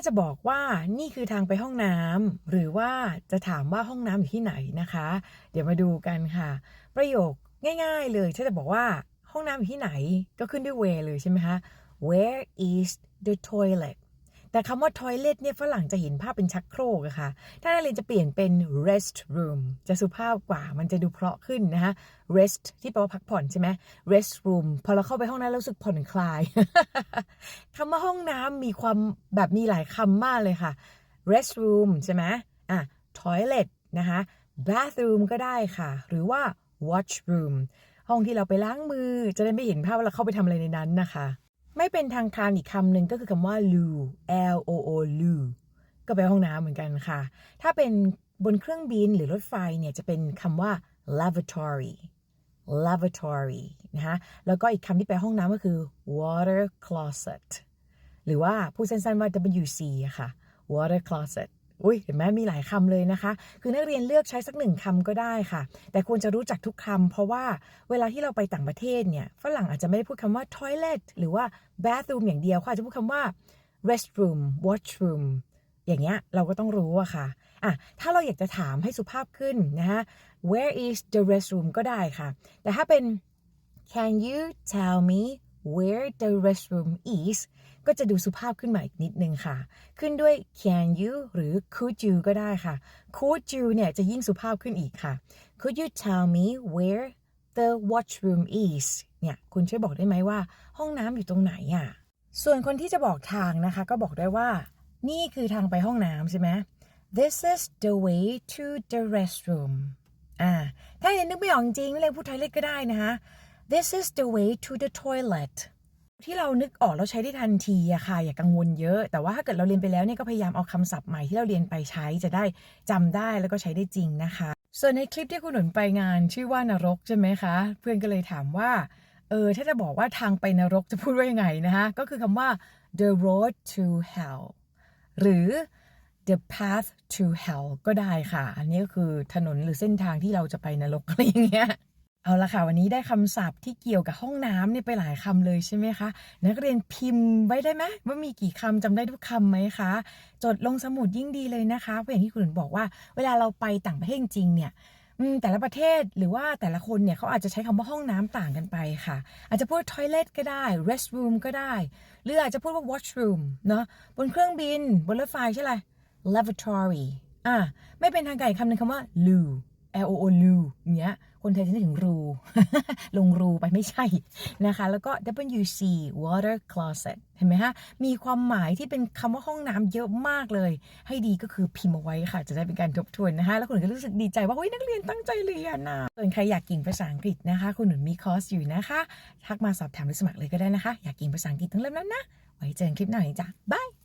าจะบอกว่านี่คือทางไปห้องน้ำหรือว่าจะถามว่าห้องน้ำอยู่ที่ไหนนะคะ เดี๋ยวมาดูกันค่ะ ประโยคง่ายๆเลยถ้าจะบอกว่าห้องน้ำอยู่ที่ไหนก็ขึ้นด้วย where เลยใช่ไหมคะ where is the toilet แต่คำว่า toilet เนี่ยฝรั่งจะเห็นภาพเป็นชักโครกอะค่ะ ถ้านักเรียนจะเปลี่ยนเป็น rest room จะสุภาพกว่า มันจะดูเพราะขึ้นนะคะ rest ที่แปลว่าพักผ่อนใช่ไหม rest room พอเราเข้าไปห้องน้ำรู้สึกผ่อนคลาย คำว่าห้องน้ำมีความแบบมีหลายคำมากเลยค่ะ rest room ใช่ไหมอะ toilet นะคะ bathroom ก็ได้ค่ะ หรือว่า washroom ห้องที่เราไปล้างมือจะได้ไม่เห็นภาพว่าเราเข้าไปทำอะไรในนั้นนะคะ ไม่เป็นทางการอีกคำหนึ่งก็คือคำว่า loo l o o loo ก็ไปลห้องน้ำเหมือนกันค่ะ ถ้าเป็นบนเครื่องบินหรือรถไฟเนี่ยจะเป็นคำว่า lavatory lavatory นะคะแล้วก็อีกคำที่แปลห้องน้ำก็คือ water closet หรือว่าพูดสั้นๆว่า WC อะค่ะ water closet อุ้ยเห็นไหมมีหลายคำเลยนะคะ คือนักเรียนเลือกใช้สักหนึ่งคำก็ได้ค่ะ แต่ควรจะรู้จักทุกคำเพราะว่าเวลาที่เราไปต่างประเทศเนี่ยฝรั่งอาจจะไม่ได้พูดคำว่า toilet หรือว่า bathroom อย่างเดียวเขาอาจจะพูดคำว่า restroom washroom อย่างเงี้ยเราก็ต้องรู้อะค่ะอะ ถ้าเราอยากจะถามให้สุภาพขึ้นนะคะ where is the restroom ก็ได้ค่ะ แต่ถ้าเป็น can you tell me where the restroom is ก็จะดูสุภาพขึ้นมาอีกนิดนึงค่ะ ขึ้นด้วย can you หรือ could you ก็ได้ค่ะ could you เนี่ยจะยิ่งสุภาพขึ้นอีกค่ะ could you tell me where the washroom is เนี่ยคุณช่วยบอกได้ไหมว่า ห้องน้ำอยู่ตรงไหนอะ ส่วนคนที่จะบอกทางนะคะ ก็บอกได้ว่า นี่คือทางไปห้องน้ำใช่ไหม This is the way to the restroom อ่า ถ้าเรียนนึกไม่ออกจริงๆเรียพูดไทยเล็กก็ได้นะคะ This is the way to the toilet ที่เรานึกออกแล้วใช้ได้ทันทีอะค่ะ อย่ากังวลเยอะ แต่ว่าถ้าเกิดเราเรียนไปแล้วเนี่ยก็พยายามเอาคำศัพท์ใหม่ที่เราเรียนไปใช้จะได้จำได้แล้วก็ใช้ได้จริงนะคะ ส่วนในคลิปที่คุณหนุนไปงานชื่อว่านรกใช่ไหมคะ เพื่อนก็เลยถามว่าเออถ้าจะบอกว่าทางไปนรกจะพูดว่ายังไงนะคะก็คือคำว่า the road to hell หรือ the path to hell ก็ได้ค่ะ อันนี้ก็คือถนนหรือเส้นทางที่เราจะไปนรกอะไรอย่างเงี้ย เอาละค่ะวันนี้ได้คำศัพท์ที่เกี่ยวกับห้องน้ำเนี่ยไปหลายคำเลยใช่ไหมคะ นักเรียนพิมพ์ไว้ได้ไหมว่ามีกี่คำจำได้ทุกคำไหมคะ จดลงสมุดยิ่งดีเลยนะคะเพราะอย่างที่คุณหนุนบอกว่า เวลาเราไปต่างประเทศจริงเนี่ยแต่ละประเทศหรือว่าแต่ละคนเนี่ยเขาอาจจะใช้คำว่าห้องน้ำต่างกันไปค่ะ อาจจะพูด toilet ก็ได้ restroom ก็ได้ หรืออาจจะพูดว่า washroom เนาะบนเครื่องบิน บนรถไฟใช่ไหม lavatory อะไม่เป็นทางการคำหนึ่งคำว่า loo L O O loo อย่างเงี้ย คนไทยจะนึกถึงรู ลงรูไปไม่ใช่นะคะ แล้วก็ W C water closet เห็นไหมฮะ มีความหมายที่เป็นคำว่าห้องน้ำเยอะมากเลย ให้ดีก็คือพิมพ์เอาไว้ค่ะ จะได้เป็นการทบทวนนะคะ แล้วคุณหนุนก็รู้สึกดีใจว่าเฮ้ยนักเรียนตั้งใจเรียนนะส่วนใครอยากกิ่งภาษาอังกฤษนะคะ คุณหนุนมีคอร์สอยู่นะคะทักมาสอบถามหรือสมัครเลยก็ได้นะคะ อยากกิ่งภาษาอังกฤษทั้งเล่มนั้นนะไว้เจอกันคลิปหน้าจ้ะบาย